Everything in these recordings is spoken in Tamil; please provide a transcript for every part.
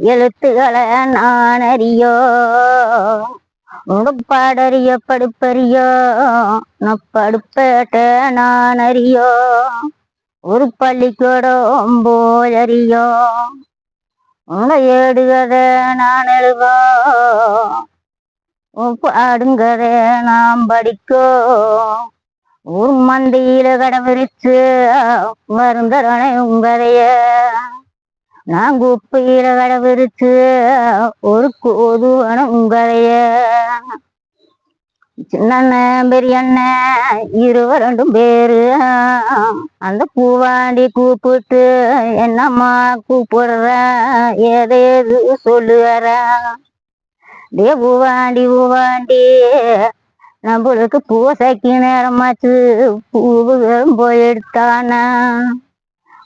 எழுத்துக்களை நான் அறியோ? உடுப்பாடறிய படுப்பறியோ? நான் படுப்பேட்ட நான் அறியோ? ஒரு பள்ளிக்கூடம் போல் அறியோ? உங்க ஏடுகதை நான் எழுதோ? பாடுங்கதை நாம் படிக்கோ? ஒரு மந்தியில கடவிரிச்சு வருந்தரணை உங்கதைய நான் குப்பையில கடவிரிச்சு ஒரு கோதுவன உங்களைய. சின்னண்ண பெரிய அண்ணன் இருவர் ரெண்டும் பேரு. அந்த பூவாண்டி கூப்பிட்டு என்னம்மா கூப்பிடுற? ஏதேது சொல்லுற டே பூவாண்டி பூவாண்டி நம்மளுக்கு பூசைக்கு நேரமாச்சு. பூவுகளும் போய் எடுத்தானா?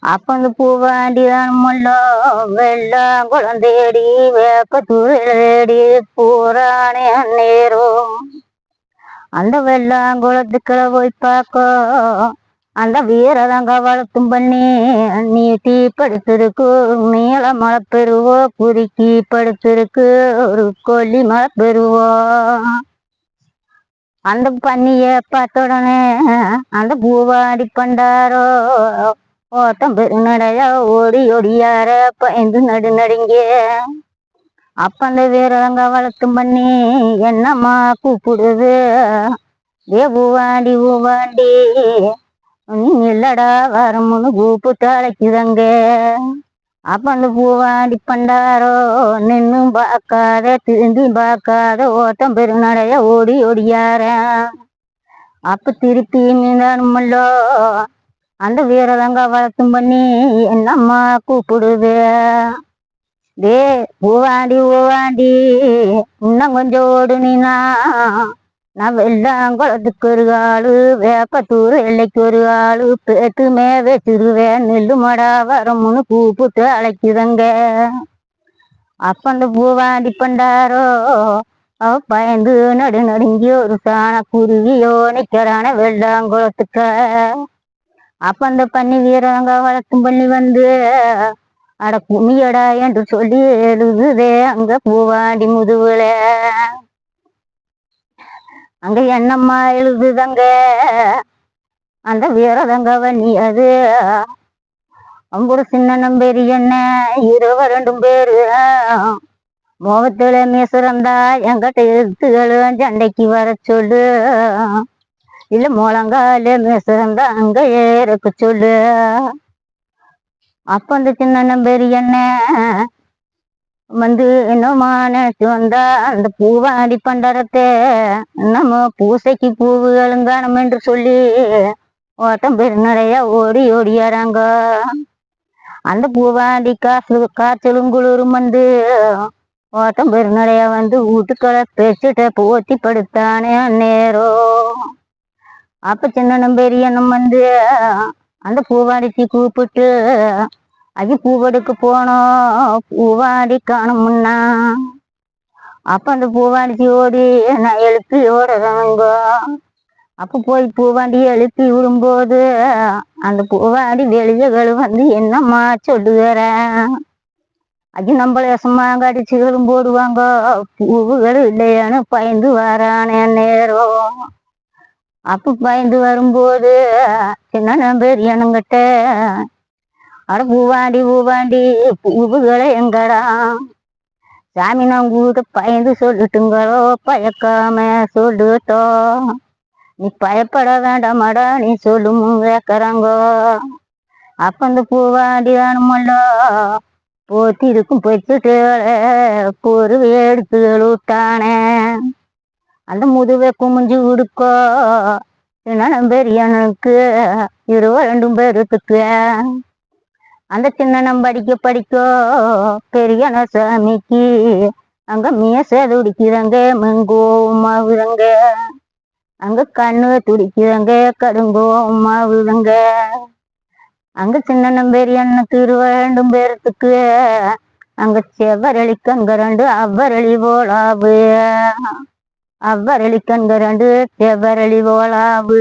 அப்ப அந்த பூவாண்டி தானமல்லோ வெள்ளம் குழந்தேடி வேப்ப துளேடி பூரானே நேரம் அந்த வெள்ளம் குளத்துக்களை போய் பார்க்கோ அந்த வீரதங்க வளர்த்தும் பண்ணி நீட்டி படுத்திருக்கு நீள மழை பெறுவோ குறுக்கி படுத்திருக்கு ஒரு கொல்லி மழை பெறுவோ. அந்த பண்ணிய பார்த்த உடனே அந்த பூவாடி பண்டாரோ ஓட்டம் பெருநடையா ஓடி ஒடியார பயந்து நடு நடுங்க. அப்ப அந்த வீரங்க வளர்த்தும் பண்ணி என்னம்மா கூப்பிடுது? ஏ பூவாண்டி பூவாண்டி நீ இல்லடா வரமுன்னு கூப்பிட்டு தலைக்குதங்க அப்ப அந்த பூவாண்டி பண்டாரோ நின்னும் பார்க்காத திரும்பி பார்க்காத ஓட்டம் பெருநடைய ஓடி ஓடியார. அப்ப திருப்பி மீதானுமல்லோ அந்த வீரரங்க வளர்த்தும் பண்ணி என்னம்மா கூப்பிடுது டே பூவாண்டி பூவாண்டி இன்னும் கொஞ்சம் ஓடுனா நான் வெள்ளாங்குளத்துக்கு ஒரு ஆளு வேப்பத்தூர் எல்லைக்கு ஒரு ஆளு பேட்டுமே வச்சிருவேன் நெல்லு மடா வரமுன்னு கூப்பிட்டு அழைக்குதங்க அப்ப அந்த பூவாண்டி பண்டாரோ அவ பயந்து நடு நடுங்கி ஒரு சாண குருவியோ நிக்கிறான வெள்ளாங்குளத்துக்க. அப்ப அந்த பண்ணி வீரங்க வழக்கம் பண்ணி வந்து அட குமியடா என்று சொல்லி எழுதுதே அங்க பூவாண்டி முதுவுல அங்க என்னம்மா எழுதுதங்க? அந்த வீரதங்க நீ அது. அம்புட சின்னனும் பெரிய என்ன? இருவ ரெண்டும் பேரு. மோகத்துல மீசுறந்தா எங்கிட்ட எழுத்துகளும் சண்டைக்கு வர சொல்லு. இல்ல முழங்கால மீசுரந்தா அங்க ஏறக்கு சொல்லு. அப்ப அந்த சின்ன பெரிய என்ன? வந்து என்னமான நினைச்சு வந்தா அந்த பூவாடி பண்டரத்தை நம்ம பூசைக்கு பூவு காணும் என்று சொல்லி ஓட்டம் பெருநடையா ஓடி ஓடியாராங்க. அந்த பூவாண்டி காசு காய்ச்சலும் குளிரும் வந்து ஓட்டம் பெருநடையா வந்து வீட்டுக்களை பேசிட்ட போத்தி படுத்தானே நேரம் அப்ப சின்ன பெரியனும் வந்து அந்த பூவாடிக்கு கூப்பிட்டு அது பூவடுக்கு போனோம் பூவாடி காணும்னா அப்ப அந்த பூவாண்டி ஓடி நான் எழுப்பி ஓடுறவங்க அப்ப போய் பூவாண்டி எழுப்பி விடும்போது அந்த பூவாண்டி வெளியகள் வந்து என்னம்மா சொல்லுகிற? அது நம்மள சும்மாங்காடி போடுவாங்க. பூவுகள் இல்லையான்னு பயந்து வரானே நேரம் அப்ப பயந்து வரும்போது சின்ன பெரியனுங்கிட்ட அட பூவாண்டி பூவாண்டி பூவுகளை எங்கடா? சாமி நான் உங்ககிட்ட பயந்து சொல்லிட்டுங்களோ பயக்காம சொல்லுட்டோம் நீ பயப்பட வேண்டாமடா நீ சொல்லும் கேட்கறாங்கோ அப்ப அந்த பூவாண்டி தானுமல்லோ போத்தி இருக்கும் போச்சுட்டு பொறுவை எடுத்து விட்டானே அந்த முதுவை குமிஞ்சு உடுக்கோ என்ன பெரியனுக்கு இருவ ரெண்டும் பேருக்கு அந்த சின்னனம் படிக்க படிக்கோ. பெரியன சாமிக்கு அங்க மீச துடிக்கிறாங்க மெங்கோமாவுதாங்க அங்க கண்ணு துடிக்கிறாங்க கடுங்கோமா மாவுதாங்க அங்க சின்னனம் பெரியன்னுக்கு அண்ணனுக்கு ரெண்டும் பேருத்துக்கு அங்க செவ்வரளிக்கு அங்க ரெண்டு அவ்வரளி போலாவு. அவ்வரளி கண்கரண்டு ரெண்டு ஓலாவு.